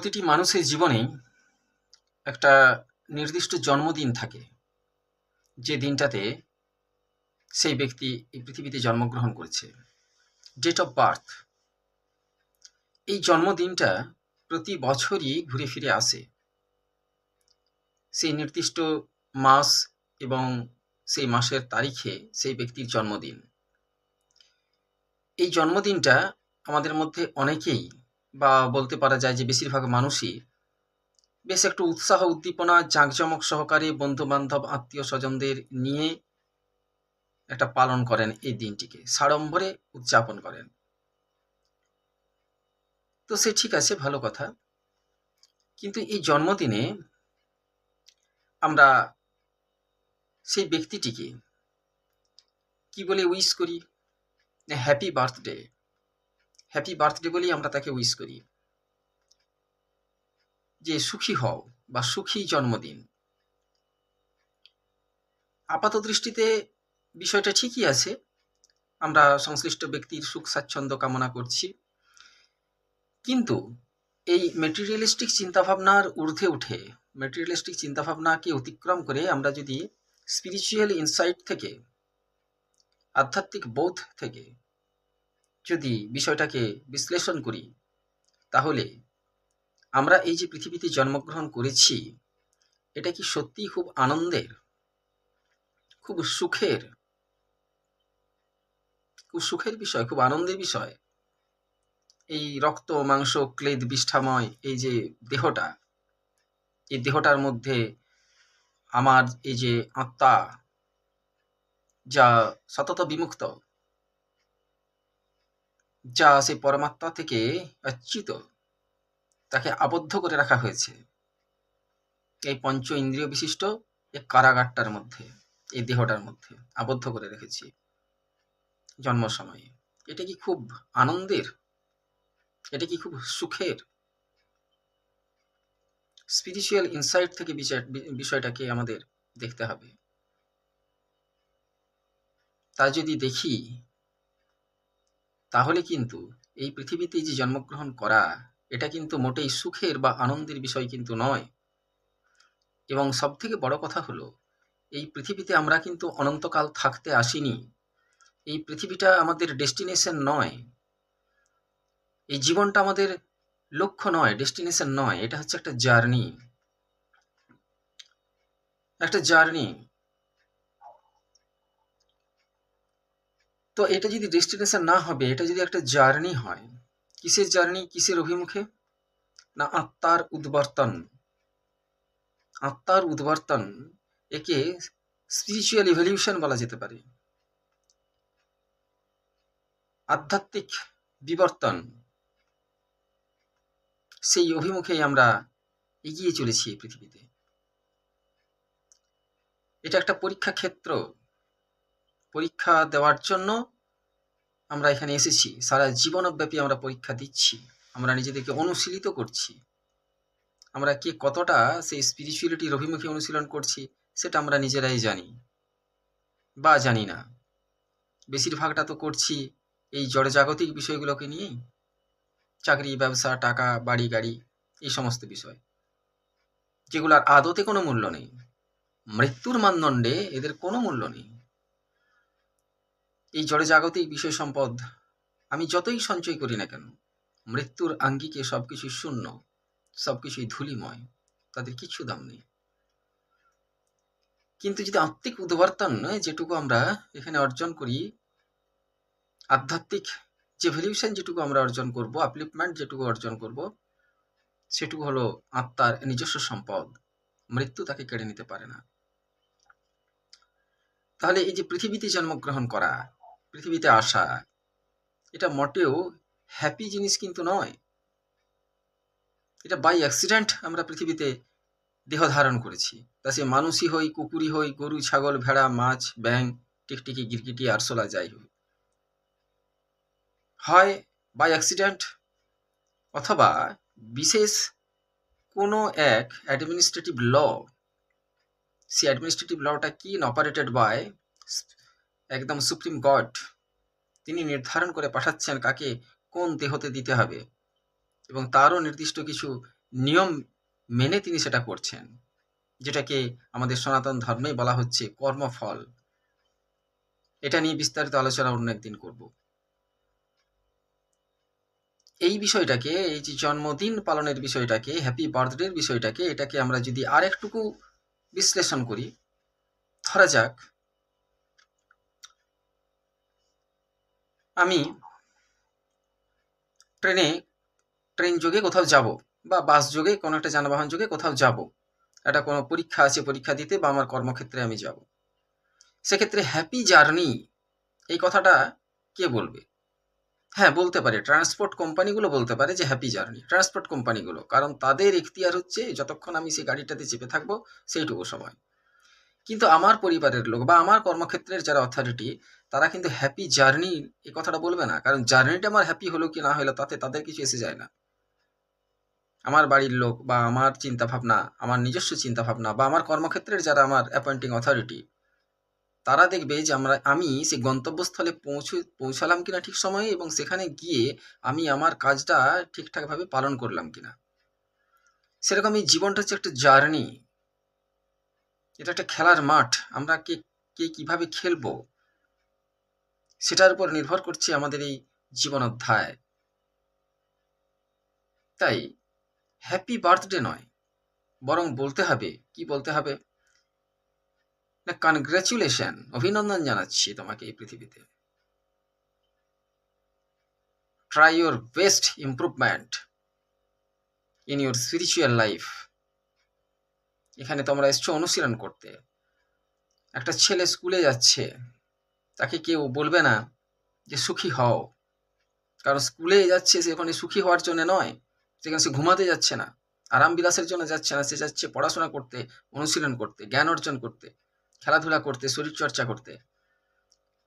প্রতিটি মানুষের জীবনেই একটা নির্দিষ্ট জন্মদিন থাকে। যে দিনটাতে সেই ব্যক্তি এই পৃথিবীতে জন্মগ্রহণ করেছে। ডেট অফ বার্থ এই জন্মদিনটা প্রতি বছরই ঘুরে ফিরে আসে। সেই নির্দিষ্ট মাস এবং সেই মাসের তারিখে সেই ব্যক্তির জন্মদিন। এই জন্মদিনটা আমাদের মধ্যে অনেকেই বা বলতে পারা যায় যে বেশিরভাগ মানুষই বেশ একটু উৎসাহ, উদ্দীপনা, জাঁকজমক সহকারে বন্ধু বান্ধব আত্মীয় স্বজনদের নিয়ে একটা পালন করেন এই দিনটিকে, সাড়ম্বরে উদযাপন করেন। তো সে ঠিক আছে, ভালো কথা। কিন্তু এই জন্মদিনে আমরা সেই ব্যক্তিটিকে কি বলে উইশ করি? Happy birthday. হ্যাপি বার্থডে বলেই আমরা তাকে উইশ করি। যে সুখী হও বা সুখী জন্মদিন। আপাত দৃষ্টিতে বিষয়টা ঠিকই আছে। আমরা সংশ্লিষ্ট ব্যক্তির সুখ, স্বাচ্ছন্দ্য কামনা করছি। কিন্তু এই মেটেরিয়ালিস্টিক চিন্তাভাবনার ঊর্ধ্বে উঠে মেটেরিয়ালিস্টিক চিন্তাভাবনাকে অতিক্রম করে আমরা যদি স্পিরিচুয়াল ইনসাইট থেকে, আধ্যাত্মিক বোধ থেকে যদি বিষয়টাকে বিশ্লেষণ করি, তাহলে আমরা এই যে পৃথিবীতে জন্মগ্রহণ করেছি, এটা কি সত্যিই খুব আনন্দের, খুব সুখের খুব সুখের বিষয়, খুব আনন্দের বিষয়? এই রক্ত, মাংস, ক্লেদ, বিষ্ঠাময়, এই যে দেহটা, এই দেহটার মধ্যে আমার এই যে আত্মা, যা সতত বিমুক্ত যা সেই পরমাত্মা থেকে অচ্যুত, তাকে আবদ্ধ করে রাখা হয়েছে। এই পঞ্চ ইন্দ্রিয় বিশিষ্ট এই কারাগারটার মধ্যে, এই দেহটার মধ্যে আবদ্ধ করে রেখেছি জন্ম সময়ে এটা কি খুব আনন্দের? এটা কি খুব সুখের? স্পিরিচুয়াল ইনসাইট থেকে বিষয় বিষয়টাকে আমাদের দেখতে হবে। তা যদি দেখি তাহলে কিন্তু এই পৃথিবীতে যে জন্মগ্রহণ করা, এটা কিন্তু মোটেই সুখের বা আনন্দের বিষয় কিন্তু নয়। এবং সব থেকে বড় কথা হলো, এই পৃথিবীতে আমরা কিন্তু অনন্তকাল থাকতে আসিনি। এই পৃথিবীটা আমাদের ডেস্টিনেশন নয়। এই জীবনটা আমাদের লক্ষ্য নয়, ডেস্টিনেশন নয়। এটা হচ্ছে একটা জার্নি। একটা জার্নি। তো এটা যদি ডেস্টিনেশন না হবে, এটা যদি একটা জার্নি হয়, কিসের জার্নি কিসের অভিমুখে? না, আত্মার উদ্বর্তন। আত্মার উদ্বর্তন একে স্পিরিচুয়াল ইভলিউশন বলা যেতে পারে। আধ্যাত্মিক বিবর্তন, সেই অভিমুখেই আমরা এগিয়ে চলেছি পৃথিবীতে। এটা একটা পরীক্ষা ক্ষেত্র পরীক্ষা দেওয়ার জন্য আমরা এখানে এসেছি। সারা জীবনব্যাপী আমরা পরীক্ষা দিচ্ছি। আমরা নিজেদেরকে অনুশীলিত করছি। আমরা কে কতটা সেই স্পিরিচুয়ালিটির অভিমুখে অনুশীলন করছি, সেটা আমরা নিজেরাই জানি বা জানি না। বেশিরভাগটা তো করছি এই জড়জাগতিক বিষয়গুলোকে নিয়েই। চাকরি, ব্যবসা, টাকা, বাড়ি, গাড়ি, এই সমস্ত বিষয়। যেগুলোর আদতে কোনো মূল্য নেই। মৃত্যুর মানদণ্ডে এদের কোনো মূল্য নেই। এই জড়জাগতিক বিষয় সম্পদ আমি যতই সঞ্চয় করি না কেন, মৃত্যুর আঙ্গিকে সবকিছু শূন্য, সবকিছুই ধুলিময়, তাদের কিছু দাম নেই। কিন্তু যদি আত্মিক উদ্বর্তন যেটুকু আমরা এখানে অর্জন করি, আধ্যাত্মিক যে ভ্যালিউশন যেটুকু আমরা অর্জন করব আপলিপমেন্ট যেটুকু অর্জন করব, সেটুকু হলো আত্মার নিজস্ব সম্পদ। মৃত্যু তাকে কেড়ে নিতে পারে না। তাহলে এই যে পৃথিবীতে জন্মগ্রহণ করা পৃথিবীতে আসা। এটা মোটেও হ্যাপি জিনিস কিন্তু নয়। এটা বাই অ্যাক্সিডেন্ট আমরা পৃথিবীতে দেহ ধারণ করেছি। তা সে মানুষই হই কুকুরি হই, গরু, ছাগল, ভেড়া, মাছ ব্যাং টিকটিকি, গিরগিটি, আরশোলা, যাই হোক। হয় বাই অ্যাক্সিডেন্ট অথবা বিশেষ কোনো এক অ্যাডমিনিস্ট্রেটিভ ল সেই অ্যাডমিনিস্ট্রেটিভ লটা কি অপারেটেড বাই একদম সুপ্রিম গড। তিনি নির্ধারণ করে পাঠাচ্ছেন কাকে? কোন দেহতে দিতে হবে? এবং তারও নির্দিষ্ট কিছু নিয়ম মেনে তিনি সেটা করছেন, যেটাকে আমাদের সনাতন ধর্মে বলা হচ্ছে কর্মফল। এটা নিয়ে বিস্তারিত আলোচনা অন্য একদিন করব। এই বিষয়টাকে, এই যে জন্মদিন পালনের বিষয়টাকে হ্যাপি বার্থডের বিষয়টাকে, এটাকে আমরা যদি আর একটুকু বিশ্লেষণ করি, ধরা যাক আমি ট্রেনে, ট্রেন যোগে কোথাও যাব বা বাস যোগে কোনো একটা যানবাহন যোগে কোথাও যাব। একটা কোনো পরীক্ষা আছে, পরীক্ষা দিতে বা আমার কর্মক্ষেত্রে আমি যাব। সেক্ষেত্রে হ্যাপি জার্নি এই কথাটা কে বলবে? হ্যাঁ বলতে পারে। ট্রান্সপোর্ট কোম্পানিগুলো বলতে পারে যে হ্যাপি জার্নি ট্রান্সপোর্ট কোম্পানিগুলো, কারণ তাদের এখতিয়ার হচ্ছে যতক্ষণ আমি সেই গাড়িটাতে চেপে থাকব সেইটুকু সময়। কিন্তু আমার পরিবারের লোক বা আমার কর্মক্ষেত্রের যারা অথরিটি তারা কিন্তু হ্যাপি জার্নি এই কথাটা বলবে না। কারণ জার্নিটা আমার হ্যাপি হলো কি না হলো তাতে তাদের কিছু এসে যায় না। আমার বাড়ির লোক বা আমার চিন্তা ভাবনা আমার নিজস্ব চিন্তা ভাবনা বা আমার কর্মক্ষেত্রের যারা আমার অ্যাপয়েন্টিং অথরিটি তারা দেখবে যে আমরা, আমি সেই গন্তব্যস্থলে পৌঁছে, পৌঁছালাম কিনা ঠিক সময়ে এবং সেখানে গিয়ে আমি আমার কাজটা ঠিকঠাকভাবে পালন করলাম কিনা। সেরকম এই জীবনটা হচ্ছে একটা জার্নি এটা একটা খেলার মাঠ। আমরা কে কে কীভাবে খেলব? সেটার উপর নির্ভর করছে আমাদের এই জীবন অধ্যায় তাই হ্যাপি বার্থডে নয়, বরং বলতে হবে, কি বলতে হবে? না কনগ্রাচুলেশন অভিনন্দন জানাচ্ছি তোমাকে এই পৃথিবীতে। Try your best improvement in your spiritual life এখানে তোমরা এসছো অনুশীলন করতে। একটা ছেলে স্কুলে যাচ্ছে তাকে কেউ বলবে না যে সুখী হও। কারণ স্কুলে যাচ্ছে সে ওখানে সুখী হওয়ার জন্য নয়, সেখানে সে ঘুমাতে যাচ্ছে না আরাম বিলাসের জন্য যাচ্ছে না, সে যাচ্ছে পড়াশোনা করতে, অনুশীলন করতে, জ্ঞান অর্জন করতে, খেলাধুলা করতে শরীর চর্চা করতে।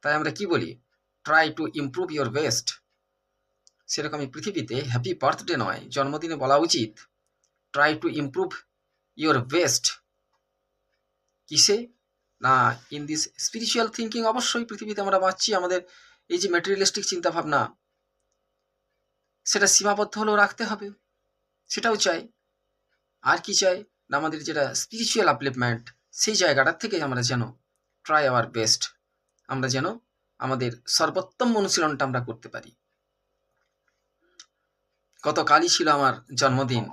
তাই আমরা কি বলি? Try to improve your best সেরকম পৃথিবীতে হ্যাপি বার্থডে নয়, জন্মদিনে বলা উচিত। Try to improve your best কিসে? না ইন দিস স্পিরিচুয়াল থিঙ্কিং অবশ্যই পৃথিবীতে আমরা বাঁচছি আমাদের এই যে ম্যাটেরিয়ালিস্টিক চিন্তা ভাবনা সেটা সীমাবদ্ধ হলেও রাখতে হবে। সেটাও চাই। আর কি চাই? না, আমাদের যেটা স্পিরিচুয়াল আপলিপমেন্ট সেই জায়গাটার থেকে আমরা যেন ট্রাই আওয়ার বেস্ট আমরা যেন আমাদের সর্বোত্তম অনুশীলনটা আমরা করতে পারি। গতকালই ছিল আমার জন্মদিন।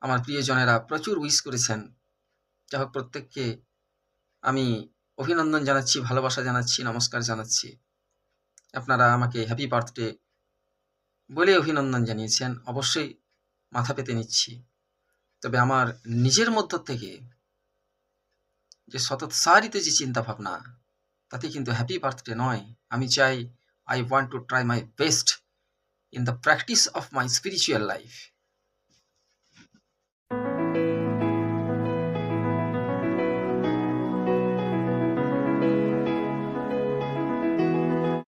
আমার প্রিয়জনেরা প্রচুর উইশ করেছেন। যাই হোক, প্রত্যেককে আমি অভিনন্দন জানাচ্ছি, ভালোবাসা জানাচ্ছি, নমস্কার জানাচ্ছি। আপনারা আমাকে হ্যাপি বার্থডে বলে অভিনন্দন জানিয়েছেন, অবশ্যই মাথা পেতে নিচ্ছি। তবে আমার নিজের মধ্য থেকে যে সতৎসারিত যে চিন্তা ভাবনা তাতে কিন্তু হ্যাপি বার্থডে নয়। আমি চাই I want to try my best in the practice of my spiritual life